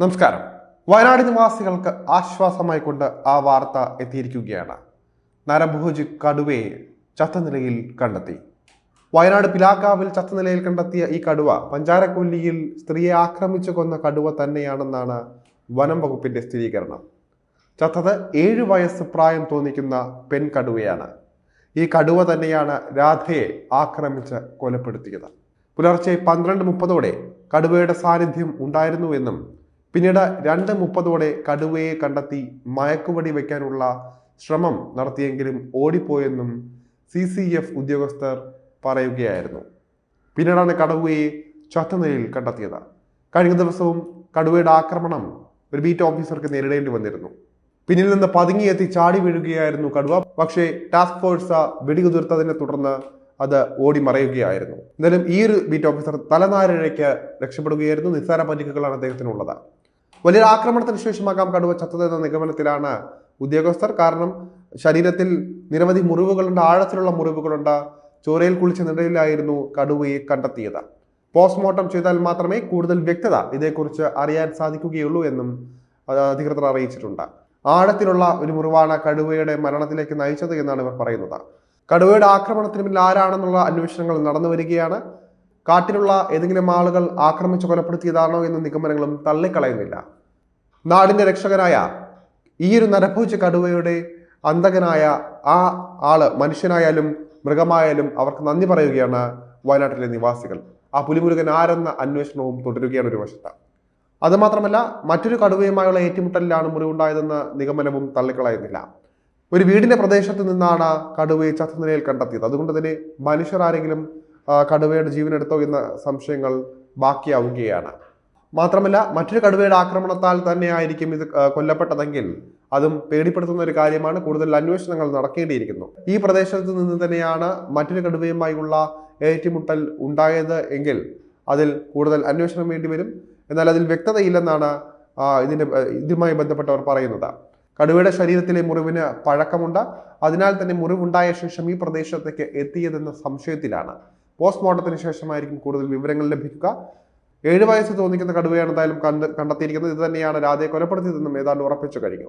നമസ്കാരം. വയനാട് നിവാസികൾക്ക് ആശ്വാസമായി കൊണ്ട് ആ വാർത്ത എത്തിയിരിക്കുകയാണ്. നരഭോജി കടുവയെ ചത്ത നിലയിൽ കണ്ടെത്തി. വയനാട് പിലാക്കാവിൽ ചത്ത നിലയിൽ കണ്ടെത്തിയ ഈ കടുവ പഞ്ചാരക്കൊല്ലിയിൽ സ്ത്രീയെ ആക്രമിച്ചു കൊന്ന കടുവ തന്നെയാണെന്നാണ് വനം വകുപ്പിന്റെ സ്ഥിരീകരണം. ചത്തത് ഏഴു വയസ്സ് പ്രായം തോന്നിക്കുന്ന പെൺ കടുവയാണ്. ഈ കടുവ തന്നെയാണ് രാധയെ ആക്രമിച്ച് കൊലപ്പെടുത്തിയത്. പുലർച്ചെ പന്ത്രണ്ട് മുപ്പതോടെ കടുവയുടെ സാന്നിധ്യം ഉണ്ടായിരുന്നുവെന്നും പിന്നീട് രണ്ട് മുപ്പതോടെ കടുവയെ കണ്ടെത്തി മയക്കുവടി വയ്ക്കാനുള്ള ശ്രമം നടത്തിയെങ്കിലും ഓടിപ്പോയെന്നും സി സി എഫ് ഉദ്യോഗസ്ഥർ പറയുകയായിരുന്നു. പിന്നീടാണ് കടുവയെ ചത്ത നിലയിൽ കണ്ടെത്തിയത്. കഴിഞ്ഞ ദിവസവും കടുവയുടെ ആക്രമണം ഒരു ബീറ്റ് ഓഫീസർക്ക് നേരിടേണ്ടി വന്നിരുന്നു. പിന്നിൽ നിന്ന് പതുങ്ങിയെത്തി ചാടി വീഴുകയായിരുന്നു കടുവ. പക്ഷേ ടാസ്ക് ഫോഴ്സ് വെടികുതിർത്തതിനെ തുടർന്ന് അത് ഓടി മറയുകയായിരുന്നു. എന്തായാലും ഈ ഒരു ബീറ്റ് ഓഫീസർ തലനാരിഴയ്ക്ക് രക്ഷപ്പെടുകയായിരുന്നു. നിസ്സാര പരിക്കുകളാണ് അദ്ദേഹത്തിനുള്ളത്. വലിയൊരു ആക്രമണത്തിന് ശേഷമാകാം കടുവ ചത്തത് എന്ന നിഗമനത്തിലാണ് ഉദ്യോഗസ്ഥർ. കാരണം ശരീരത്തിൽ നിരവധി മുറിവുകളുണ്ട് ആഴത്തിലുള്ള മുറിവുകളുണ്ട്. ചോരയിൽ കുളിച്ച നിലയിലായിരുന്നു കടുവയെ കണ്ടെത്തിയത്. പോസ്റ്റ്മോർട്ടം ചെയ്താൽ മാത്രമേ കൂടുതൽ വ്യക്തത ഇതേക്കുറിച്ച് അറിയാൻ സാധിക്കുകയുള്ളൂ എന്നും അധികൃതർ അറിയിച്ചിട്ടുണ്ട്. ആഴത്തിലുള്ള ഒരു മുറിവാണ് കടുവയുടെ മരണത്തിലേക്ക് നയിച്ചത് എന്നാണ് ഇവർ പറയുന്നത്. കടുവയുടെ ആക്രമണത്തിന് പിന്നിൽ ആരാണെന്നുള്ള അന്വേഷണങ്ങൾ നടന്നു വരികയാണ് കാട്ടിലുള്ള ഏതെങ്കിലും ആളുകൾ ആക്രമിച്ച് കൊലപ്പെടുത്തിയതാണോ എന്ന നിഗമനങ്ങളും തള്ളിക്കളയുന്നില്ല. നാടിന്റെ രക്ഷകനായ ഈ ഒരു നരഭോജ കടുവയുടെ അന്തകനായ ആ ആൾ മനുഷ്യനായാലും മൃഗമായാലും അവർക്ക് നന്ദി പറയുകയാണ് വയനാട്ടിലെ നിവാസികൾ. ആ പുലിമുരുകൻ ആരെന്ന അന്വേഷണവും തുടരുകയാണ് ഒരു വശത്ത്. അതുമാത്രമല്ല മറ്റൊരു കടുവയുമായുള്ള ഏറ്റുമുട്ടലിലാണ് മുറിവുണ്ടായതെന്ന നിഗമനവും തള്ളിക്കളയുന്നില്ല. ഒരു വീടിന്റെ പ്രദേശത്ത് നിന്നാണ് കടുവയെ ചത്തനിലയിൽ കണ്ടെത്തിയത്. അതുകൊണ്ട് തന്നെ മനുഷ്യർ ആരെങ്കിലും കടുവയുടെ ജീവനെടുത്തോ എന്ന സംശയങ്ങൾ ബാക്കിയാവുകയാണ്. മാത്രമല്ല മറ്റൊരു കടുവയുടെ ആക്രമണത്താൽ തന്നെയായിരിക്കും ഇത് കൊല്ലപ്പെട്ടതെങ്കിൽ അതും പേടിപ്പെടുത്തുന്ന ഒരു കാര്യമാണ് കൂടുതൽ അന്വേഷണങ്ങൾ നടക്കേണ്ടിയിരിക്കുന്നു. ഈ പ്രദേശത്ത് നിന്ന് തന്നെയാണ് മറ്റൊരു കടുവയുമായുള്ള ഏറ്റുമുട്ടൽ ഉണ്ടായത് എങ്കിൽ അതിൽ കൂടുതൽ അന്വേഷണം വേണ്ടി വരും. എന്നാൽ അതിൽ വ്യക്തതയില്ലെന്നാണ് ഇതിന്റെ ഇതുമായി ബന്ധപ്പെട്ടവർ പറയുന്നത്. കടുവയുടെ ശരീരത്തിലെ മുറിവിന് പഴക്കമുണ്ട്. അതിനാൽ തന്നെ മുറിവുണ്ടായ ശേഷം ഈ പ്രദേശത്തേക്ക് എത്തിയതെന്ന സംശയത്തിലാണ്. പോസ്റ്റ്മോർട്ടത്തിന് ശേഷമായിരിക്കും കൂടുതൽ വിവരങ്ങൾ ലഭിക്കുക. ഏഴ് വയസ്സ് തോന്നിക്കുന്ന കടുവയാണ് എന്തായാലും കണ്ട് കണ്ടെത്തിയിരിക്കുന്നത്. ഇത് തന്നെയാണ് രാധയെ കൊലപ്പെടുത്തിയതെന്നും ഏതാണ്ട് ഉറപ്പിച്ചു കഴിഞ്ഞു.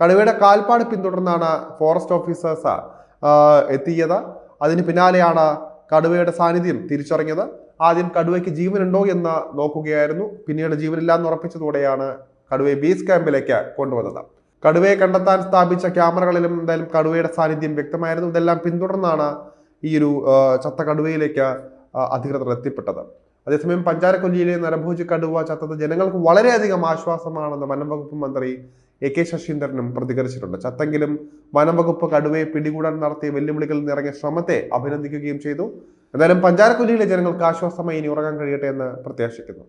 കടുവയുടെ കാൽപ്പാട് പിന്തുടർന്നാണ് ഫോറസ്റ്റ് ഓഫീസേഴ്സ് എത്തിയത്. അതിന് പിന്നാലെയാണ് കടുവയുടെ സാന്നിധ്യം തിരിച്ചറിഞ്ഞത്. ആദ്യം കടുവയ്ക്ക് ജീവനുണ്ടോ എന്ന് നോക്കുകയായിരുന്നു. പിന്നീട് ജീവനില്ല എന്ന് ഉറപ്പിച്ചതോടെയാണ് കടുവയെ ബീസ് ക്യാമ്പിലേക്ക് കൊണ്ടുവന്നത്. കടുവയെ കണ്ടെത്താൻ സ്ഥാപിച്ച ക്യാമറകളിലും എന്തായാലും കടുവയുടെ സാന്നിധ്യം വ്യക്തമായിരുന്നു. ഇതെല്ലാം പിന്തുടർന്നാണ് ഈ ഒരു ചത്ത കടുവയിലേക്ക് അധികൃതർ എത്തിപ്പെട്ടത്. അതേസമയം പഞ്ചാരക്കൊല്ലിയിലെ നരഭോജി കടുവ ചത്തത് ജനങ്ങൾക്ക് വളരെയധികം ആശ്വാസമാണെന്ന് വനം വകുപ്പ് മന്ത്രി എ കെ ശശീന്ദ്രനും പ്രതികരിച്ചിട്ടുണ്ട്. ചത്തെങ്കിലും വനം വകുപ്പ് കടുവയെ പിടികൂടാൻ നടത്തിയ വെല്ലുവിളികളിൽ നിറങ്ങിയ ശ്രമത്തെ അഭിനന്ദിക്കുകയും ചെയ്തു. എന്തായാലും പഞ്ചാരക്കൊല്ലിയിലെ ജനങ്ങൾക്ക് ആശ്വാസമായി ഇനി ഉറങ്ങാൻ കഴിയട്ടെ എന്ന് പ്രത്യാശിക്കുന്നു.